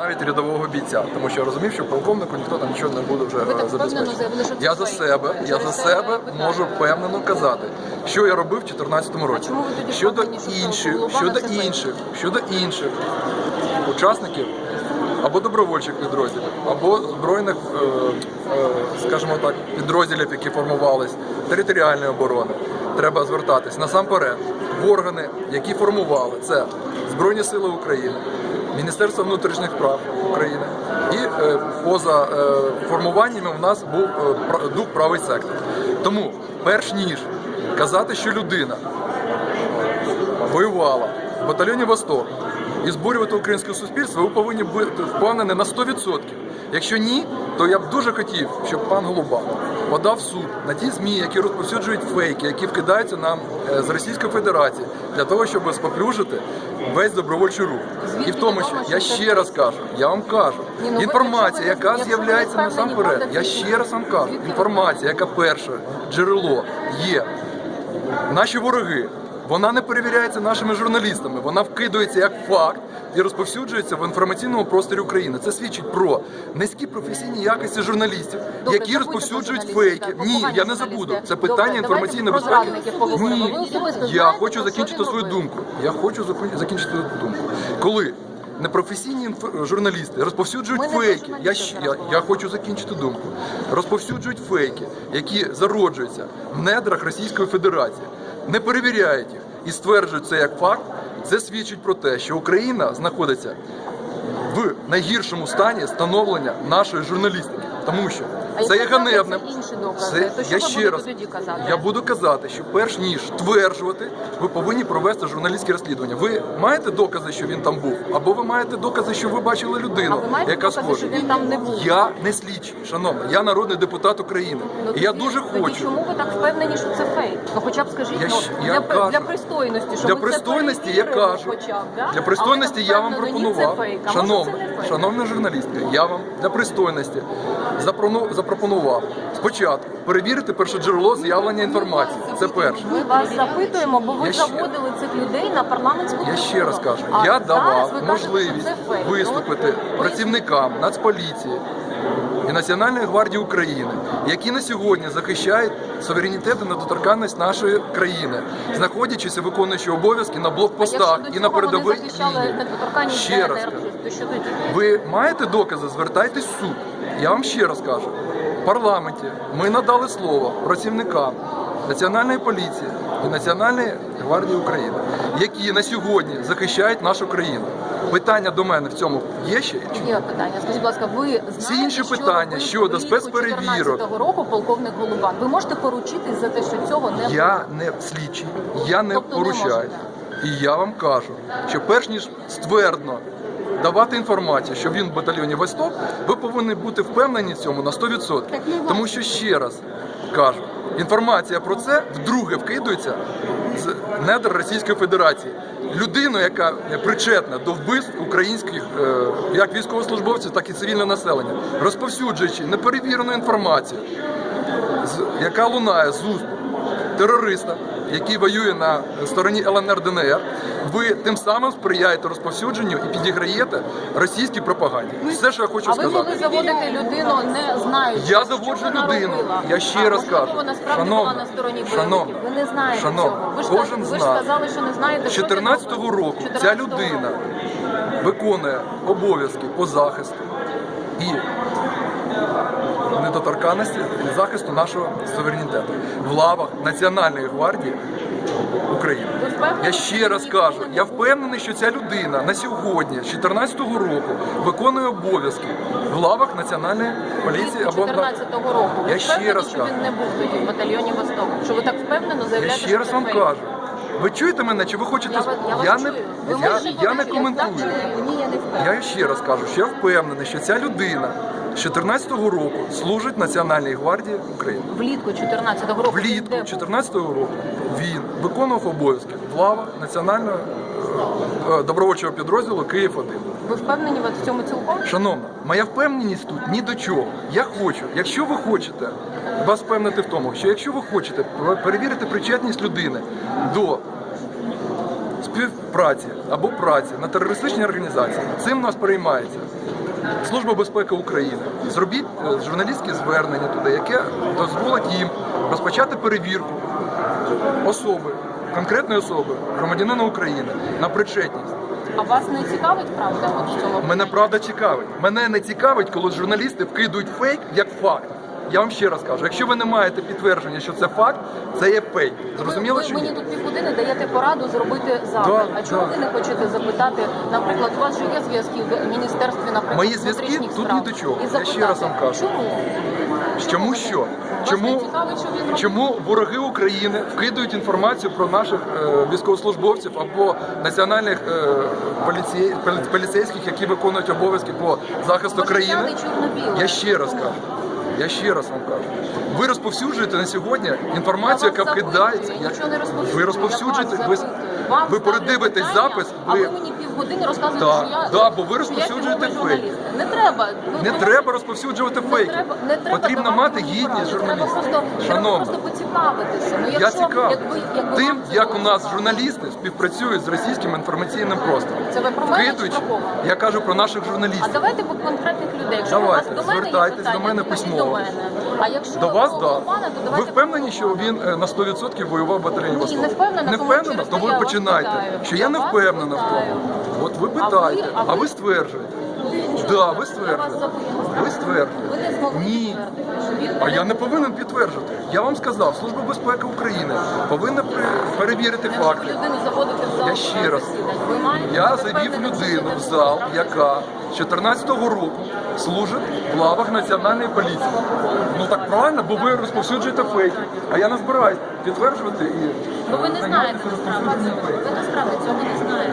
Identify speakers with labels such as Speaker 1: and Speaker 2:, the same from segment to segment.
Speaker 1: навіть рядового бійця, тому що я розумів, що полковнику ніхто там нічого не буде вже е, забезпечити. Я за себе, я за себе можу впевнено казати, що я робив в 2014 році. щодо інших, щодо інших, щодо інших учасників або добровольчих підрозділів, або збройних, е, е, скажімо так, підрозділів, які формувались територіальної оборони, треба звертатись насамперед в органи, які формували це Збройні Сили України, Міністерство внутрішніх прав України і е, поза е, формуваннями у нас був е, дух правий сектор. Тому, перш ніж казати, що людина воювала в батальйоні Восток і збурювати українське суспільство, ви повинні бути впевнені на 100%. Якщо ні, то я б дуже хотів, щоб пан Голубан подав суд на ті ЗМІ, які розповсюджують фейки, які вкидаються нам е, з Російської Федерації для того, щоб споплюжити весь добровольчий рух. І в тому, що я ще раз кажу, я вам кажу,
Speaker 2: ну
Speaker 1: інформація, яка з'являється насамперед, я ще раз вам кажу, інформація, яка перше джерело є Наші вороги. Вона не перевіряється нашими журналістами, вона вкидується як факт і розповсюджується в інформаційному просторі України. Це свідчить про низькі професійні якості журналістів,
Speaker 2: Добре,
Speaker 1: які розповсюджують фейки. Ні, я не забуду. Це питання
Speaker 2: давайте
Speaker 1: інформаційної безпеки. Ні, я хочу закінчити свою думку. Я хочу закін- закінчити свою думку. Коли непрофесійні інф- журналісти розповсюджують
Speaker 2: Ми
Speaker 1: фейки. Я, я, я хочу закінчити думку. Розповсюджують фейки, які зароджуються в недрах Російської Федерації, не перевіряють їх і стверджують це як факт. Це свідчить про те, що Україна знаходиться в найгіршому стані становлення нашої журналістики, тому що
Speaker 2: А
Speaker 1: це є ганебним.
Speaker 2: це інші докази,
Speaker 1: Це
Speaker 2: то що
Speaker 1: я ще раз
Speaker 2: тоді казати?
Speaker 1: я буду казати, що перш ніж стверджувати, ви повинні провести журналістське розслідування. Ви маєте докази, що він там був, або ви маєте докази, що ви бачили
Speaker 2: А
Speaker 1: людину,
Speaker 2: ви маєте
Speaker 1: яка
Speaker 2: докази,
Speaker 1: схожа.
Speaker 2: що він там не був?
Speaker 1: Я не слідчий, шановна, я народний депутат України.
Speaker 2: Ну,
Speaker 1: і я дуже
Speaker 2: тоді
Speaker 1: хочу.
Speaker 2: чому ви так впевнені, що це фейк? Ну хоча б скажіть,
Speaker 1: Я
Speaker 2: ну,
Speaker 1: я
Speaker 2: для,
Speaker 1: кажу.
Speaker 2: для пристойності, що
Speaker 1: Для
Speaker 2: ви
Speaker 1: пристойності
Speaker 2: це
Speaker 1: я кажу.
Speaker 2: хоча б, да?
Speaker 1: Для пристойності я вам пропонував.
Speaker 2: а
Speaker 1: Шановна, шановна журналістка, я вам для пристойності запропонував спочатку перевірити перше джерело з'явлення інформації. Це перше.
Speaker 2: Ми вас запитуємо, бо ви
Speaker 1: Я ще-
Speaker 2: заводили цих людей на парламентську
Speaker 1: Я ще раз кажу,
Speaker 2: А
Speaker 1: я
Speaker 2: зараз
Speaker 1: давав
Speaker 2: ви кажете,
Speaker 1: можливість
Speaker 2: що це фейк.
Speaker 1: виступити працівникам Нацполіції і Національної гвардії України, які на сьогодні захищають суверенітет і недоторканність нашої країни, знаходячись і виконуючи обов'язки на блокпостах і на передовій лінії.
Speaker 2: недоторканність
Speaker 1: Ще раз
Speaker 2: ДНР,
Speaker 1: кажу.
Speaker 2: то що тоді?
Speaker 1: Ви маєте докази, звертайтесь в суд. Я вам ще раз кажу. В парламенті ми надали слово працівникам Національної поліції і Національної гвардії України, які на сьогодні захищають нашу країну. Питання до мене в цьому є ще?
Speaker 2: Є питання. Скажіть, будь ласка, ви знаєте,
Speaker 1: Всі інші
Speaker 2: що
Speaker 1: питання щодо спецперевірок.
Speaker 2: 14-го року полковник Голубан. Ви можете поручитись за те, що цього не
Speaker 1: Я не слідчий, я не
Speaker 2: Тобто
Speaker 1: поручаю.
Speaker 2: можете?
Speaker 1: І я вам кажу, що перш ніж ствердно давати інформацію, що він в батальйоні Восток, ви повинні бути впевнені в цьому на 100%. Тому що ще раз кажу, інформація про це вдруге вкидується з недр Російської Федерації. Людину, яка причетна до вбивств українських е, як військовослужбовців, так і цивільного населення, розповсюджуючи неперевірену інформацію, яка лунає з уст терориста, який воює на стороні ЛНР ДНР, ви тим самим сприяєте розповсюдженню і підіграєте російській пропаганді. Все, що я хочу
Speaker 2: А ви могли
Speaker 1: сказати.
Speaker 2: заводити людину, не знаючи,
Speaker 1: Я заводжу людину.
Speaker 2: робила.
Speaker 1: Я ще
Speaker 2: а,
Speaker 1: раз кажу.
Speaker 2: вона справді була на стороні бойовиків. Ви не знаєте
Speaker 1: шановна,
Speaker 2: цього. Ви ж,
Speaker 1: кожен
Speaker 2: ви ж сказали, що не знаєте.
Speaker 1: З 14-го року
Speaker 2: 14-го
Speaker 1: ця людина виконує обов'язки по захисту і недоторканності і захисту нашого суверенітету в лавах Національної гвардії України. Я ще раз кажу, я впевнений, що ця людина на сьогодні, з 14-го року, виконує обов'язки в лавах Національної поліції або
Speaker 2: 14-го року.
Speaker 1: Я ще раз кажу.
Speaker 2: він не був тоді в батальйоні Восток? Що ви так впевнено
Speaker 1: Я ще раз вам кажу. Ви чуєте мене, чи ви хочете
Speaker 2: Я, я,
Speaker 1: я не я, я не коментую.
Speaker 2: Я
Speaker 1: ще раз кажу, що я впевнений, що ця людина з 14-го року служить Національній гвардії України.
Speaker 2: Влітку 14-го року.
Speaker 1: Влітку
Speaker 2: де
Speaker 1: 14-го року він виконував обов'язки в лавах Національного е, е, добровольчого підрозділу Київ 1
Speaker 2: Ви впевнені в цьому цілком?
Speaker 1: Шановна, моя впевненість тут ні до чого. Я хочу, якщо ви хочете вас впевнити в тому, що якщо ви хочете перевірити причетність людини до співпраці або праці на терористичній організації. Цим нас переймається Служба безпеки України. Зробіть е, журналістське звернення туди, яке дозволить їм розпочати перевірку особи, конкретної особи, громадянина України на причетність.
Speaker 2: А вас не цікавить правда от в цьому?
Speaker 1: Мене правда цікавить. Мене не цікавить, коли журналісти вкидують фейк як факт. Я вам ще раз кажу, якщо ви не маєте підтвердження, що це факт, це є фейк. Зрозуміло
Speaker 2: ви,
Speaker 1: чи
Speaker 2: ви мені
Speaker 1: ні?
Speaker 2: тут півгодини даєте пораду зробити запит.
Speaker 1: Да,
Speaker 2: а чому
Speaker 1: да.
Speaker 2: ви не хочете запитати, наприклад, у вас же є зв'язки в міністерстві, наприклад,
Speaker 1: Мої зв'язки
Speaker 2: внутрішніх
Speaker 1: тут
Speaker 2: справ,
Speaker 1: ні до чого.
Speaker 2: і
Speaker 1: Я
Speaker 2: запитати,
Speaker 1: ще раз вам кажу.
Speaker 2: Чому?
Speaker 1: Чому що? Чому, чому вороги України вкидують інформацію про наших е, військовослужбовців або національних е, поліцей, поліцейських, які виконують обов'язки по захисту країни? Я ще раз кажу. Я ще раз вам кажу. Ви розповсюджуєте на сьогодні інформацію, яка вкидається.
Speaker 2: я
Speaker 1: Ви розповсюджуєте, ви, ви передивитесь запис, ви
Speaker 2: півгодини розказуєте,
Speaker 1: Да,
Speaker 2: що я
Speaker 1: да, бо ви
Speaker 2: що я
Speaker 1: розповсюджуєте фейк.
Speaker 2: журналіст. Не треба. Ну,
Speaker 1: не
Speaker 2: ви
Speaker 1: треба розповсюджувати
Speaker 2: Не
Speaker 1: фейки.
Speaker 2: треба, не треба
Speaker 1: Потрібно
Speaker 2: давати
Speaker 1: мати
Speaker 2: мені
Speaker 1: гідність
Speaker 2: поради.
Speaker 1: журналіста.
Speaker 2: Треба просто, треба просто поцікавитися. Ну,
Speaker 1: я
Speaker 2: якщо,
Speaker 1: цікавий
Speaker 2: якби, якби
Speaker 1: тим,
Speaker 2: вам це
Speaker 1: як у
Speaker 2: було
Speaker 1: нас
Speaker 2: цікаво.
Speaker 1: журналісти співпрацюють з російським інформаційним простором.
Speaker 2: Це ви про мене чи
Speaker 1: Вкидуючи,
Speaker 2: про кого?
Speaker 1: я кажу про наших
Speaker 2: А
Speaker 1: журналістів.
Speaker 2: давайте по конкретних людей. Якщо
Speaker 1: Давайте,
Speaker 2: у вас до мене є
Speaker 1: звертайтесь
Speaker 2: питання,
Speaker 1: до мене
Speaker 2: то кажіть
Speaker 1: письмово.
Speaker 2: До, мене. а якщо
Speaker 1: До вас, так.
Speaker 2: Голубана, то
Speaker 1: Ви
Speaker 2: давайте
Speaker 1: впевнені, що він е, на 100% воював в батальйоні
Speaker 2: Ні,
Speaker 1: «Восток»?
Speaker 2: не впевнена,
Speaker 1: Не
Speaker 2: тому
Speaker 1: впевнена?
Speaker 2: через
Speaker 1: То ви
Speaker 2: я вас
Speaker 1: починайте.
Speaker 2: питаю.
Speaker 1: Що я не
Speaker 2: вас
Speaker 1: впевнена в
Speaker 2: питаю.
Speaker 1: тому. От ви
Speaker 2: А ви-
Speaker 1: питаєте,
Speaker 2: а ви-
Speaker 1: стверджуєте. Да, ви стверджуєте. Ви стверджуєте. Ні. А я не повинен підтверджувати. Я вам сказав, Служба безпеки України повинна перевірити факти. Я ще раз. Я завів людину в зал, яка з 14-го року служить в лавах національної поліції. Ну так правильно, бо ви розповсюджуєте фейки. А я не збираюсь підтверджувати і
Speaker 2: Ну ви не знаєте насправді. Ви насправді цього не знаєте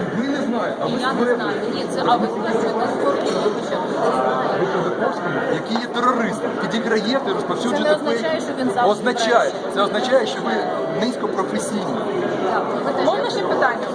Speaker 1: знаю, а ви
Speaker 2: Я Ні, це а ви створюєте створюєте початку.
Speaker 1: Ви Козаковському, який є терористом, підіграєте,
Speaker 2: Це не означає, що він завтра
Speaker 1: Означає. Це означає, що ви низькопрофесійні.
Speaker 3: Можна ще питання?